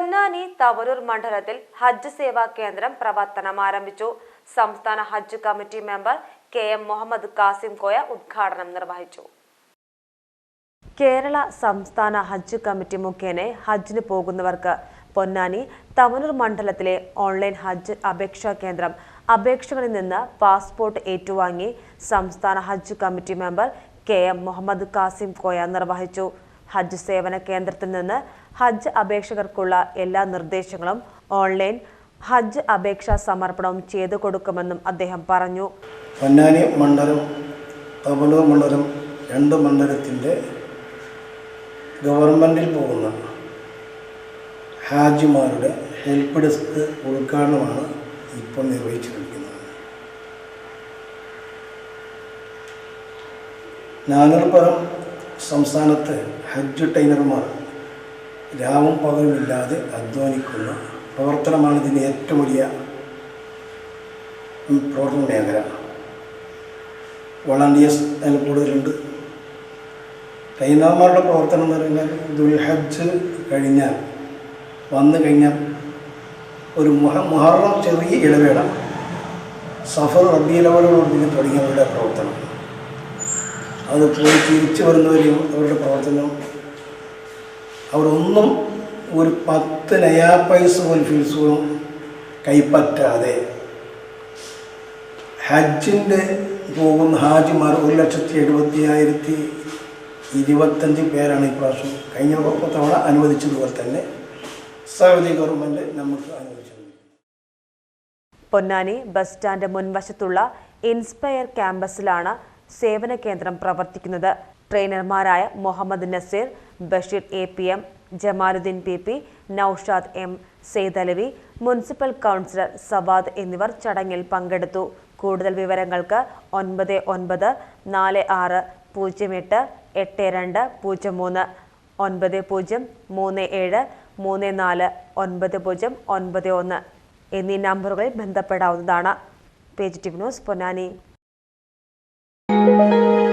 പൊന്നാനി തവനൂർ മണ്ഡലത്തിൽ ഹജ്ജ് സേവാ കേന്ദ്രം പ്രവർത്തനം ആരംഭിച്ചു. സംസ്ഥാന ഹജ്ജ് committee member K M Muhammad Kasim Koya ഉദ്ഘാടനം നിർവഹിച്ചു. കേരള സംസ്ഥാന ഹജ്ജ് കമ്മിറ്റി മുഖേന ഹജ്ജിന് പോകുന്നവർക്ക് പൊന്നാനി തവനൂർ മണ്ഡലത്തിലെ ഓൺലൈൻ ഹജ്ജ് അപേക്ഷാ കേന്ദ്രം അപേക്ഷകരിൽ നിന്ന് പാസ്പോർട്ട് ഏറ്റുവാങ്ങി സംസ്ഥാന ഹജ്ജ് committee member K M Muhammad Kasim Koya നിർവഹിച്ചു. ഹജ്ജ് സേവന കേന്ദ്രത്തിൽ നിന്ന് ഹജ്ജ് അപേക്ഷകർക്കുള്ള എല്ലാ നിർദ്ദേശങ്ങളും ഓൺലൈൻ ഹജ്ജ് അപേക്ഷാ സമർപ്പണവും ചെയ്തു കൊടുക്കുമെന്നും അദ്ദേഹം പറഞ്ഞു. പൊന്നാനി മണ്ഡലം തവനൂർ മണ്ഡലം രണ്ട് മണ്ഡലത്തിന്റെ ഗവൺമെന്റിൽ പോകുന്ന ഹാജിമാരുടെ ഹെൽപ്പ് ഡെസ്ക് ഉദ്ഘാടനമാണ് ഇപ്പോൾ നിർവഹിച്ചിരിക്കുന്നത്. നാനൂറുപുറം സംസ്ഥാനത്ത് ഹജ്ജ് ട്രെയിനർമാർ രാവും പകലുമില്ലാതെ അധ്വാനിക്കുന്ന പ്രവർത്തനമാണ് ഇതിന്റെ ഏറ്റവും വലിയ പ്രവർത്തന മേഖല. വളണ്ടിയേഴ്സ് അതിൽ കൂടുതലുണ്ട്. ട്രെയിനർമാരുടെ പ്രവർത്തനം എന്ന് പറഞ്ഞാൽ ദുൽഹജ്ജ് കഴിഞ്ഞാൽ വന്നു കഴിഞ്ഞാൽ ഒരു മുഹ മുഹറം ചെറിയ ഇടവേള സഫർ റബിയിലവലോടുകൂടി തുടങ്ങിയവരുടെ പ്രവർത്തനം. അത് പോയി തിരിച്ചു വരുന്നവരെയും അവരുടെ പ്രവർത്തനം. അവരൊന്നും ഒരു പത്ത് നയാ പൈസ പോലും ഫീസുകളും കൈപ്പറ്റാതെ. ഹജ്ജിന്റെ പോകുന്ന ഹാജിമാർ ഒരു ലക്ഷത്തി എഴുപത്തി ആയിരത്തി ഇരുപത്തഞ്ച് പേരാണ് ഇപ്രാവശ്യം കഴിഞ്ഞ തവണ അനുവദിച്ചതുപോലെ തന്നെ സൗദി ഗവൺമെന്റ് നമുക്ക് അനുവദിച്ചു പൊന്നാനി ബസ് സ്റ്റാൻഡ് മുൻവശത്തുള്ള ഇൻസ്പയർ ക്യാമ്പസിലാണ് സേവന കേന്ദ്രം പ്രവർത്തിക്കുന്നത്. ട്രെയിനർമാരായ Muhammad Naseer Basheer A P M Jamaluddin P P Noushad M Saidalavi municipal councillor Savad എന്നിവർ ചടങ്ങിൽ പങ്കെടുത്തു. കൂടുതൽ വിവരങ്ങൾക്ക് ഒൻപത് ഒൻപത് നാല് ആറ് പൂജ്യം എട്ട് എട്ട് രണ്ട് പൂജ്യം മൂന്ന് ഒൻപത് പൂജ്യം മൂന്ന് ഏഴ് മൂന്ന് നാല് ഒൻപത് പൂജ്യം ഒൻപത് ഒന്ന് എന്നീ നമ്പറുകളിൽ ബന്ധപ്പെടാവുന്നതാണ്. Page T news Ponnani. you